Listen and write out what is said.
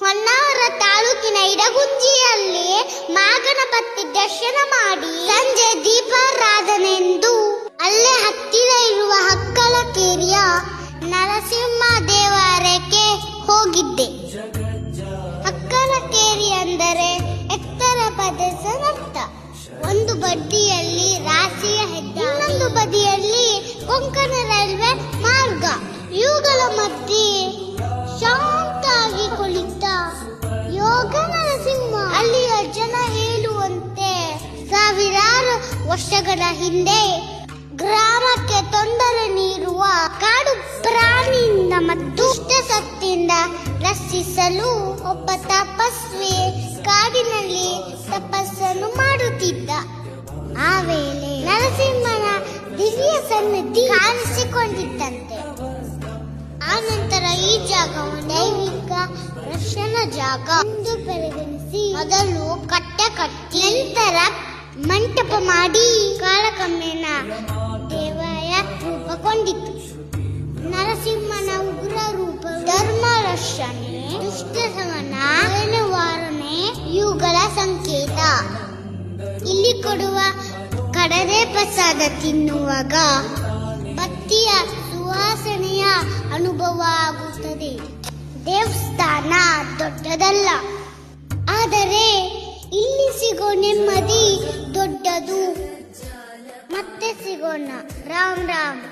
ಹೊನ್ನಾವರ ತಾಲೂಕಿನ ಇಡಗುಂಜಿಯಲ್ಲಿ ಮಾಗಣಪತಿ ದರ್ಶನ ಮಾಡಿ ಸಂಜೆ ದೀಪಾರಾಧನೆಂದು ಅಲ್ಲೇ ಹತ್ತಿರ ಇರುವ ಹಕ್ಕಲ ಕೇರಿಯ ನರಸಿಂಹ ದೇವಾಲಯಕ್ಕೆ ಹೋಗಿದ್ದೆ. ಹಕ್ಕಲ ಕೇರಿ ಅಂದರೆ ಎತ್ತರ ಪ್ರದೇಶದರ್ಥ ಒಂದು ಬದಿಯಲ್ಲಿ ರಾಶಿಯ ಹೆದ್ದಾರಿ ಇನ್ನೊಂದು ಬದಿಯಲ್ಲಿ ಕೊಂಕಣ ರೈಲ್ವೆ ಮಾರ್ಗ. ವರ್ಷಗಳ ಹಿಂದೆ ಗ್ರಾಮಕ್ಕೆ ತೊಂದರೆ ನೀಡುವ ಕಾಡು ಪ್ರಾಣಿಯಿಂದ ಮತ್ತು ಶಕ್ತಿಯಿಂದ ರಕ್ಷಿಸಲು ಒಬ್ಬ ತಪಸ್ವಿ ಕಾಡಿನಲ್ಲಿ ತಪಸ್ಸನ್ನು ಮಾಡುತ್ತಿದ್ದ. ಆ ವೇಳೆ ನರಸಿಂಹನ ದಿವ್ಯ ಸನ್ನಿಧಿ ಕಾಣಿಸಿಕೊಂಡಿದ್ದಂತೆ. ಆನಂತರ ಈ ಜಾಗವು ದೈವಿಕ ರಕ್ಷಣಾ ಜಾಗ ಎಂದು ಪರಿಗಣಿಸಿ ಮೊದಲು ಕಟ್ಟೆ ಕಟ್ಟಿ ನಂತರ ಮಂಟಪ ಮಾಡಿ ಕಾಳಕಮ್ಮೆನ ದೇವರ ರೂಪಗೊಂಡಿತು ನರಸಿಂಹನ ಉಗ್ರ ರೂಪ ಧರ್ಮ ರಕ್ಷಣೆ ದುಷ್ಟ ಸಮನ ಇವುಗಳ ಸಂಕೇತ. ಇಲ್ಲಿ ಕೊಡುವ ಕಡಲೆ ಪ್ರಸಾದ ತಿನ್ನುವಾಗ ಭಕ್ತಿಯ ಸುವಾಸನೆಯ ಅನುಭವ ಆಗುತ್ತದೆ. ದೇವಸ್ಥಾನ ದೊಡ್ಡದಲ್ಲ. ಆದರೆ ಇಲ್ಲಿ ಸಿಗೋ ನೆಮ್ಮದಿ ದೊಡ್ಡದು ಮತ್ತೆ ಸಿಗೋಣ. ರಾಮ್ ರಾಮ್.